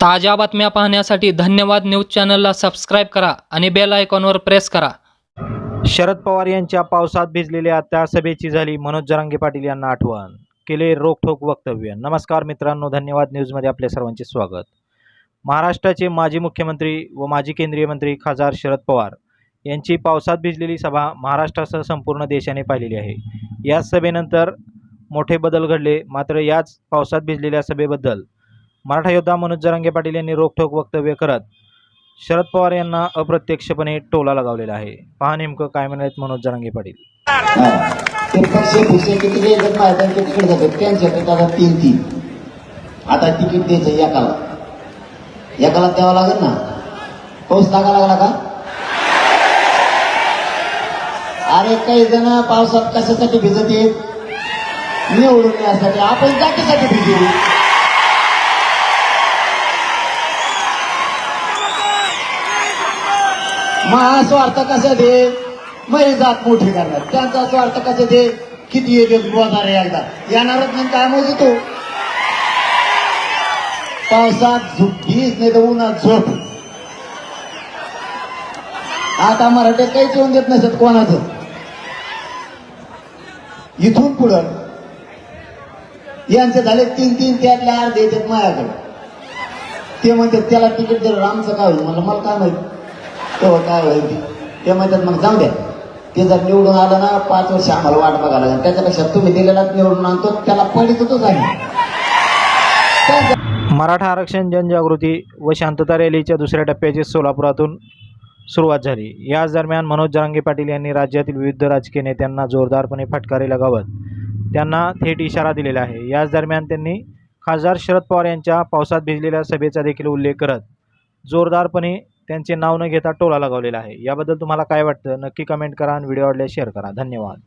ताज्या बातम्या पाहण्यासाठी धन्यवाद न्यूज चॅनलला सबस्क्राईब करा आणि बेल आयकॉनवर प्रेस करा. शरद पवार यांच्या पावसात भिजलेल्या त्या सभेची झाली मनोज जरांगे पाटील यांना आठवण. केले रोखठोक वक्तव्य. नमस्कार मित्रांनो धन्यवाद न्यूजमध्ये आपल्या सर्वांचे स्वागत. महाराष्ट्राचे माजी मुख्यमंत्री व माजी केंद्रीय मंत्री खासदार शरद पवार यांची पावसात भिजलेली सभा महाराष्ट्रासह संपूर्ण देशाने पाहिलेली आहे. याच सभेनंतर मोठे बदल घडले. मात्र याच पावसात भिजलेल्या सभेबद्दल मराठा योद्धा मनोज जरांगे पाटील यांनी रोखठोक वक्तव्य करत शरद पवार यांना अप्रत्यक्षपणे टोला लगावलेला आहे. पहा नेमकं काय म्हणालेत मनोज जरांगे पाटील. आता तीन तीन आता तिकीट द्यायचं एकाला. एकाला द्यावं लागेल ना? पाऊस लागा लागला का? अरे काही जण पावसात कशासाठी भिजत येत निवडून यासाठी आपण जातीसाठी भिजू. महा स्वार्थ कशा दे मै जात मोठी करणार? त्यांचा स्वार्थ कसं दे किती येते बोलणार एकदा? येणारच नाही काय मोजतो पावसात झुपीच नाही तर उन्हात झोप. आता मराठे काहीच येऊन देत नसत कोणाचं. इथून पुढं यांचे झाले तीन तीन त्यातले अर्धे येतात माझ्याकडे. ते म्हणतात त्याला तिकीट दिलं आमचं काय होईल? मला मला काय माहिती? तेव्हा काय होईल ते म्हणतात मग जाऊ द्या. ते जर निवडून आलं ना पाच वर्ष आम्हाला वाट बघायला लागेल. त्याच्यापेक्षा तुम्ही दिलेलाच निवडून आणतो त्याला पडितच आहे. मराठा आरक्षण जनजागृती व शांतता रॅलीच्या दुसऱ्या टप्प्याची सोलापुरातून सुरुवात झाली. याच दरम्यान मनोज जरांगे पाटील यांनी राज्यातील विविध राजकीय नेत्यांना जोरदारपणे फटकारे लगावत त्यांना थेट इशारा दिलेला आहे. याच दरम्यान त्यांनी खासदार शरद पवार यांच्या पावसात भिजलेल्या सभेचा देखील उल्लेख करत जोरदारपणे त्यांचे नाव न घेता टोला लगावलेला आहे. याबद्दल तुम्हाला काय वाटतं? नक्की कमेंट करा आणि व्हिडिओ आवडल्यास शेअर करा. धन्यवाद.